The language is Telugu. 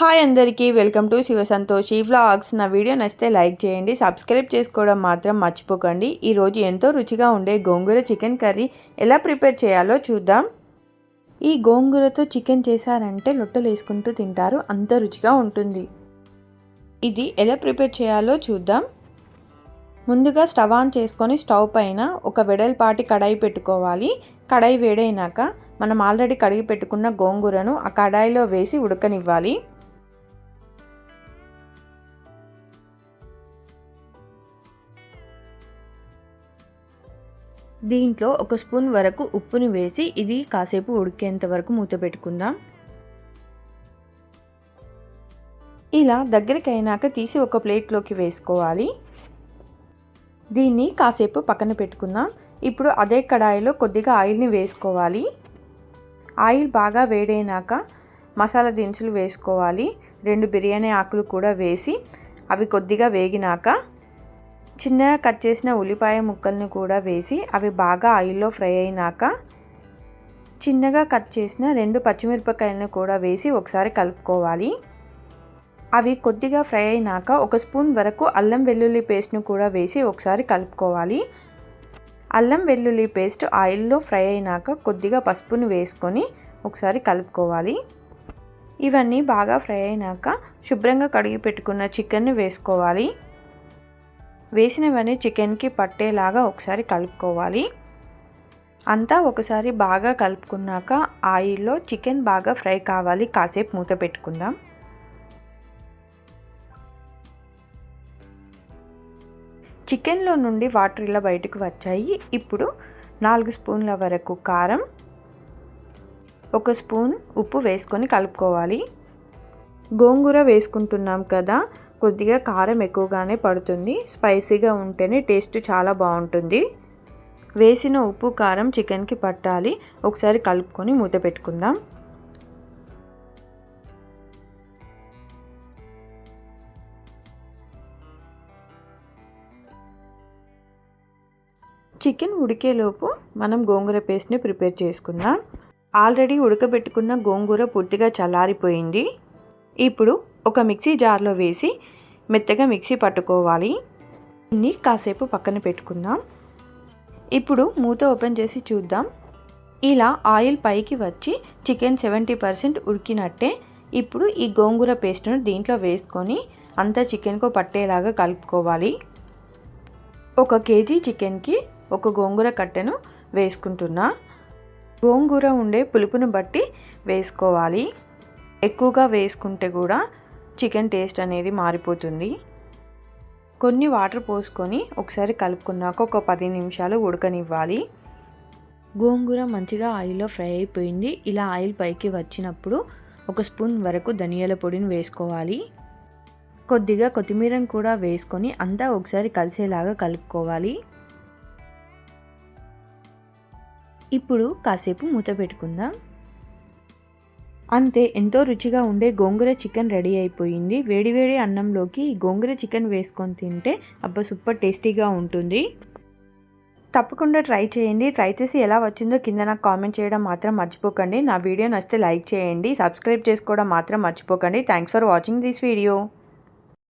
హాయ్ అందరికీ welcome to Shiva Santoshi vlogs. నా వీడియో నచ్చితే లైక్ చేయండి సబ్స్క్రైబ్ చేసుకోవడం మాత్రం మర్చిపోకండి. ఈరోజు ఎంతో రుచిగా ఉండే గోంగూర చికెన్ కర్రీ ఎలా ప్రిపేర్ చేయాలో చూద్దాం. ఈ గోంగూరతో చికెన్ చేశారంటే లొట్టలు వేసుకుంటూ తింటారు అంత రుచిగా ఉంటుంది. ఇది ఎలా ప్రిపేర్ చేయాలో చూద్దాం. ముందుగా స్టవ్ ఆన్ చేసుకొని స్టవ్ పైన ఒక వెడల్పాటి కడాయి పెట్టుకోవాలి. కడాయి వేడైనాక మనం ఆల్రెడీ కడిగి పెట్టుకున్న గోంగూరను ఆ కడాయిలో వేసి ఉడకనివ్వాలి. దీంట్లో ఒక స్పూన్ వరకు ఉప్పుని వేసి ఇది కాసేపు ఉడికేంత వరకు మూత పెట్టుకుందాం. ఇలా దగ్గరికి అయినాక తీసి ఒక ప్లేట్లోకి వేసుకోవాలి. దీన్ని కాసేపు పక్కన పెట్టుకుందాం. ఇప్పుడు అదే కడాయిలో కొద్దిగా ఆయిల్ని వేసుకోవాలి. ఆయిల్ బాగా వేడైనాక మసాలా దినుసులు వేసుకోవాలి. రెండు బిర్యానీ ఆకులు కూడా వేసి అవి కొద్దిగా వేగినాక చిన్నగా కట్ చేసిన ఉల్లిపాయ ముక్కల్ని కూడా వేసి అవి బాగా ఆయిల్లో ఫ్రై అయినాక చిన్నగా కట్ చేసిన రెండు పచ్చిమిరపకాయలను కూడా వేసి ఒకసారి కలుపుకోవాలి. అవి కొద్దిగా ఫ్రై అయినాక ఒక స్పూన్ వరకు అల్లం వెల్లుల్లి పేస్ట్ను కూడా వేసి ఒకసారి కలుపుకోవాలి. అల్లం వెల్లుల్లి పేస్ట్ ఆయిల్లో ఫ్రై అయినాక కొద్దిగా పసుపును వేసుకొని ఒకసారి కలుపుకోవాలి. ఇవన్నీ బాగా ఫ్రై అయినాక శుభ్రంగా కడిగి పెట్టుకున్న చికెన్ని వేసుకోవాలి. వేసినవన్నీ చికెన్కి పట్టేలాగా ఒకసారి కలుపుకోవాలి. అంతా ఒకసారి బాగా కలుపుకున్నాక ఆయిల్లో చికెన్ బాగా ఫ్రై కావాలి. కాసేపు మూత పెట్టుకుందాం. చికెన్లో నుండి వాటర్ ఇలా బయటకు వచ్చాయి. ఇప్పుడు నాలుగు స్పూన్ల వరకు కారం ఒక స్పూన్ ఉప్పు వేసుకొని కలుపుకోవాలి. గోంగూర వేసుకుంటున్నాం కదా కొద్దిగా కారం ఎక్కువగానే పడుతుంది. స్పైసీగా ఉంటేనే టేస్ట్ చాలా బాగుంటుంది. వేసిన ఉప్పు కారం చికెన్కి పట్టాలి. ఒకసారి కలుపుకొని మూత పెట్టుకుందాం. చికెన్ ఉడికేలోపు మనం గోంగూర పేస్ట్ని ప్రిపేర్ చేసుకుందాం. ఆల్రెడీ ఉడకబెట్టుకున్న గోంగూర పూర్తిగా చల్లారిపోయింది. ఇప్పుడు ఒక మిక్సీ జార్లో వేసి మెత్తగా మిక్సీ పట్టుకోవాలి. దీన్ని కాసేపు పక్కన పెట్టుకుందాం. ఇప్పుడు మూత ఓపెన్ చేసి చూద్దాం. ఇలా ఆయిల్ పైకి వచ్చి చికెన్ సెవెంటీ పర్సెంట్ ఉడికినట్టే ఇప్పుడు ఈ గోంగూర పేస్ట్ను దీంట్లో వేసుకొని అంతా చికెన్కు పట్టేలాగా కలుపుకోవాలి. ఒక కేజీ చికెన్కి ఒక గోంగూర కట్టెను వేసుకుంటున్నా. గోంగూర ఉండే పులుపును బట్టి వేసుకోవాలి. ఎక్కువగా వేసుకుంటే కూడా చికెన్ టేస్ట్ అనేది మారిపోతుంది. కొన్ని వాటర్ పోసుకొని ఒకసారి కలుపుకున్నాక ఒక పది నిమిషాలు ఉడకనివ్వాలి. గోంగూర మంచిగా ఆయిల్లో ఫ్రై అయిపోయింది. ఇలా ఆయిల్ పైకి వచ్చినప్పుడు ఒక స్పూన్ వరకు ధనియాల పొడిని వేసుకోవాలి. కొద్దిగా కొత్తిమీరను కూడా వేసుకొని అంతా ఒకసారి కలిసేలాగా కలుపుకోవాలి. ఇప్పుడు కాసేపు మూత పెట్టుకుందాం. అంతే ఎంతో రుచిగా ఉండే గోంగూర చికెన్ రెడీ అయిపోయింది. వేడివేడి అన్నంలోకి గోంగూర చికెన్ వేసుకొని తింటే అబ్బా సూపర్ టేస్టీగా ఉంటుంది. తప్పకుండా ట్రై చేయండి. ట్రై చేసి ఎలా వచ్చిందో కింద నాకు కామెంట్ చేయడం మాత్రం మర్చిపోకండి. నా వీడియో నచ్చితే లైక్ చేయండి. సబ్స్క్రైబ్ చేసుకోవడం మాత్రం మర్చిపోకండి. Thanks for watching this video